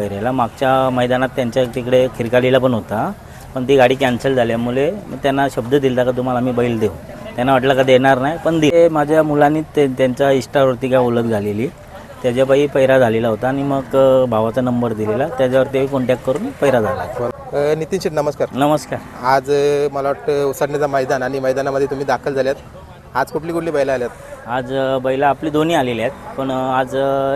पहिऱ्याला मागच्या मैदानात त्यांच्या तिकडे खिरकालीला पण होता. पण ती गाडी कॅन्सल झाल्यामुळे मग त्यांना शब्द दिला का तुम्हाला आम्ही बैल देऊ. त्यांना वाटलं का देणार नाही पण दे माझ्या मुलांनी ते त्यांच्या इष्टावरती काय ओळख झालेली. त्याच्यापायी पैरा झालेला होता आणि मग भावाचा नंबर दिलेला. त्याच्यावर ते कॉन्टॅक्ट करून पैरा झाला. नितीन शेठ नमस्कार. नमस्कार. आज मला वाटतं उसडण्याचं मैदान आणि मैदानामध्ये तुम्ही दाखल झाल्यात. आज कुठली कुठली बैला आल्यात? आज बैला आपली दोन्ही आलेली आहेत पण आज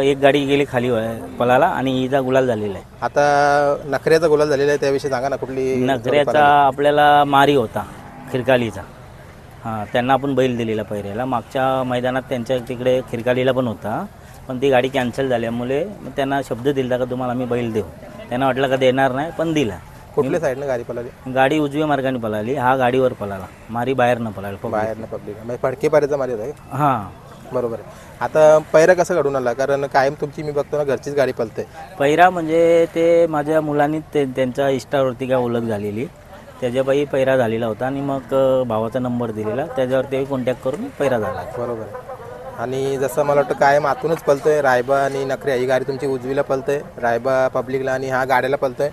एक गाडी गेली खाली पलाला आणि हिचा गुलाल झालेला आहे. आता नखऱ्याचा गुलाल झालेला आहे त्याविषयी सांगा ना कुठली नगऱ्याचा आपल्याला मारी होता खिरकालीचा. हां त्यांना आपण बैल दिलेला पहिऱ्याला. मागच्या मैदानात त्यांच्या तिकडे खिरकालीला पण होता पण ती गाडी कॅन्सल झाल्यामुळे मग त्यांना शब्द दिला का तुम्हाला आम्ही बैल देऊ. त्यांना वाटलं का देणार नाही पण दिला. कुठल्या साईडनं गाडी पळाली? गाडी उजव्या मार्गाने पळाली. हा गाडीवर पळाला. मारी बाहेर न पळाला बाहेरनं पब्लिक. म्हणजे फडके पाऱ्याचा मारी होता का? हां. बरोबर आहे. आता पैरा कसं घडून आला? कारण कायम तुमची मी बघतो ना घरचीच गाडी पळते. पैरा म्हणजे ते माझ्या मुलांनी ते त्यांच्या इष्टावरती काय ओळख झालेली. त्याच्यापायी पैरा झालेला होता आणि मग अ, भावाचा नंबर दिलेला. त्याच्यावर ते कॉन्टॅक्ट करून पैरा झाला. बरोबर आहे. आणि जसं मला वाटतं कायम आतूनच पळतोय. रायबा आणि नखऱ्या ही गाडी तुमची उजवीला पळतोय. रायबा पब्लिकला आणि हा गाड्याला पळतोय.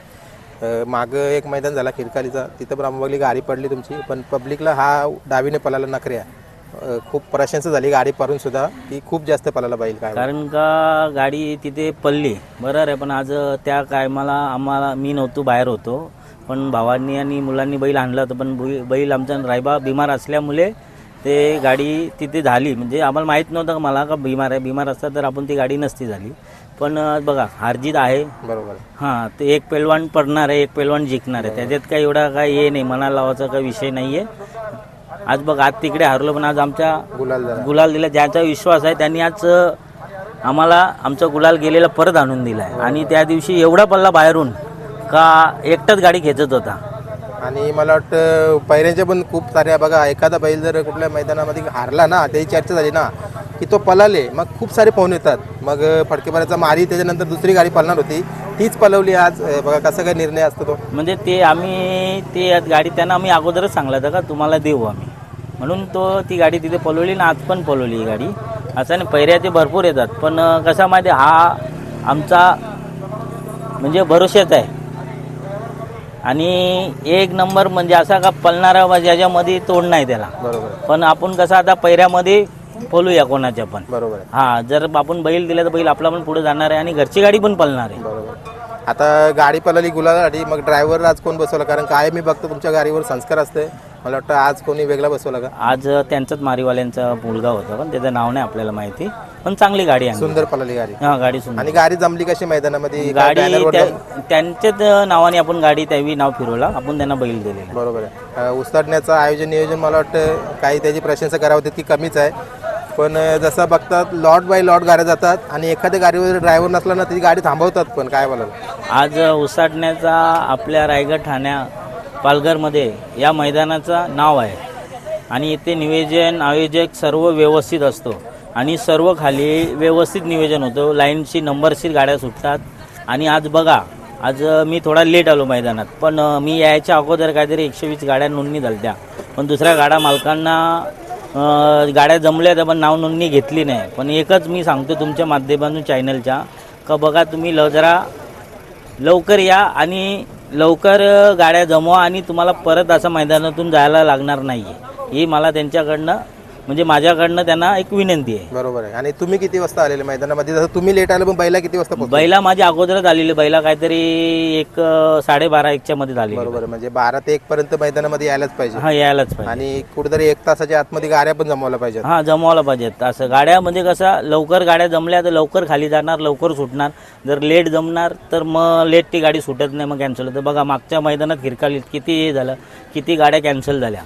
मागं एक मैदान झाला खिरकालीचा. तिथं पण आम्हाला गाडी पडली तुमची. पण पब्लिकला हा डावीने पळाला नखऱ्या खूप प्रशंसा झाली गाडी पारून सुद्धा. ती खूप जास्त पलायला पाहिजे काय कारण का गाडी तिथे पडली. बरोबर आहे पण आज त्या कायमाला आम्हाला मी नव्हतो बाहेर होतो. पण भावांनी आणि मुलांनी बैल आणला होता. पण बै- बैल आमचा रायबा बिमार असल्यामुळे ते गाडी तिथे झाली. म्हणजे आम्हाला माहीत नव्हतं का मला का बिमार आहे. बिमार असता तर आपण ती गाडी नसती झाली. पण बघा हारजीत आहे. बरोबर. हां ते एक पेलवान पडणार आहे एक पेलवान जिंकणार आहे. त्याच्यात काही एवढा काही हे नाही मनाला लावायचा काही विषय नाही आहे. आज बघ आज तिकडे हरलो पण आज आमच्या गुलाल गुलाल दिला. ज्याचा विश्वास आहे त्यांनी आज आम्हाला आमचा गुलाल गेलेला परत आणून दिला आहे आणि त्या दिवशी एवढा पल्ला बाहेरून का एकटाच गाडी खेचत होता. आणि मला वाटतं पैऱ्यांच्या पण खूप साऱ्या बघा एखादा बैल जर कुठल्या मैदानामध्ये हारला ना त्याची चर्चा झाली ना की तो पलाले मग खूप सारे पाहुणे येतात. मग फडकेपाऱ्याचा मारी त्याच्यानंतर दुसरी गाडी पळणार होती. तीच पलवली आज बघा कसा काय निर्णय असतो तो. म्हणजे ते आम्ही ते गाडी त्यांना आम्ही अगोदरच सांगला होता का तुम्हाला देऊ आम्ही. म्हणून तो ती गाडी तिथे पलवली ना आज पण पलवली ही गाडी. असं नाही पैऱ्या ते भरपूर येतात. पण कसा माहिती हा आमचा म्हणजे भरोशाच आहे. आणि एक नंबर म्हणजे असा का पळणारा बा ज्याच्यामध्ये तोड नाही त्याला. बरोबर. पण आपण कसं आता पैऱ्यामध्ये बोलूया कोणाच्या पण. बरोबर. आहे हा जर आपण बैल दिला तर बैल आपला पण पुढे जाणार आहे आणि घरची गाडी पण पळणार आहे. बरोबर. आता गाडी पळाली गुलालासाठी मग ड्रायव्हर आज कोण बसवला? कारण काय मी बघतो तुमच्या गाडीवर संस्कार असते मला वाटतं आज कोणी वेगळा बसवला का? आज त्यांचाच मारीवाल्यांचा मुलगा होता पण त्याचं नाव नाही आपल्याला माहिती. पण चांगली गाडी आहे. सुंदर पळाली गाडी. हा गाडी सुंदर. आणि गाडी जमली कशी मैदानामध्ये? गाडी त्या- त्यांच्याच नावाने आपण गाडी त्यावेळी नाव फिरवला. आपण त्यांना बैल दिलेला बरोबर आहे. अ, उस्ताडण्याचं आयोजन नियोजन मला वाटतं काही त्याची प्रशंसा करावं ती कमीच आहे. पण अ, जसं बघतात लॉट बाय लॉट गाड्या जातात आणि एखाद्या गाडीवर ड्रायव्हर नसला ना ती गाडी थांबवतात पण. काय बोलायला आज उसाटण्याचा आपल्या रायगड ठाण्या पालघरमध्ये या मैदानाचं नाव आहे. आणि इथे नियोजन आयोजक सर्व व्यवस्थित असतो. आणि सर्व खाली व्यवस्थित नियोजन होतं. लाईनशी नंबरशीर गाड्या सुटतात. आणि आज बघा आज मी थोडा लेट आलो मैदानात. पण मी यायच्या अगोदर काहीतरी एकशे वीस गाड्या नोंदणी झाल्या पण दुसऱ्या गाड्या मालकांना गाड्या जमल्या आहेत पण नाव नोंदणी घेतली नाही. पण एकच मी सांगतो तुमच्या माध्यमातून चॅनलच्या का बघा तुम्ही ल जरा लवकर या आणि लवकर गाड्या जमवा आणि तुम्हाला परत असं मैदानातून जायला लागणार नाही आहे ही मला त्यांच्याकडनं म्हणजे माझ्याकडनं त्यांना एक विनंती आहे. बरोबर आहे. आणि तुम्ही किती वाजता आलेले मैदानामध्ये? जसं तुम्ही लेट आले पण बैला किती वाजता पोहोचले? बैला माझ्या अगोदरच आलेली. बैला काहीतरी एक अ, साडेबारा एकच्या मध्ये झाली बरोबर आहे. म्हणजे बारा ते एक पर्यंत मैदानामध्ये यायलाच पाहिजे. हा यायलाच पाहिजे. आणि कुठेतरी एक तासाच्या आतमध्ये गाड्या पण जमवल्या पाहिजेत. हा जमवायला पाहिजेत. असं गाड्या म्हणजे कसं लवकर गाड्या जमल्या तर लवकर खाली जाणार लवकर सुटणार. जर लेट जमणार तर मग लेट ती गाडी सुटत नाही मग कॅन्सल होतं. बघा मागच्या मैदानात हिरकालीत किती हे झालं किती गाड्या कॅन्सल झाल्या.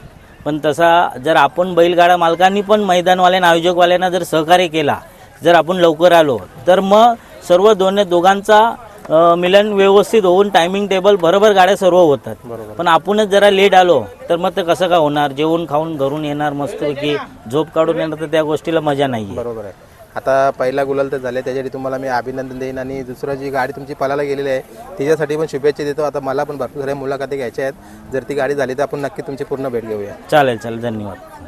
पण तसा जर आपण बैलगाडा मालकांनी पण मैदानवाल्यांना आयोजकवाल्यांना जर सहकार्य केला जर आपण लवकर आलो तर मग सर्व दोन दोघांचा मिलन व्यवस्थित होऊन टायमिंग टेबल बरोबर गाड्या सर्व होतात. पण आपणच जरा लेट आलो तर मग ते कसं का होणार? जेवण खाऊन घरून येणार मस्तपैकी झोप काढून येणार तर त्या गोष्टीला मजा नाही बरोबर आहे. आता पहिला गुलाल तर झाले त्याच्यासाठी तुम्हाला मी अभिनंदन देईन. आणि दुसरं जी गाडी तुमची पलाला गेलेली आहे तिच्यासाठी पण शुभेच्छा देतो. आता मला पण भरपूर साऱ्या मुलाखती घ्यायच्या आहेत. जर ती गाडी झाली तर आपण नक्की तुमची पूर्ण भेट घेऊया. चालेल चालेल. धन्यवाद.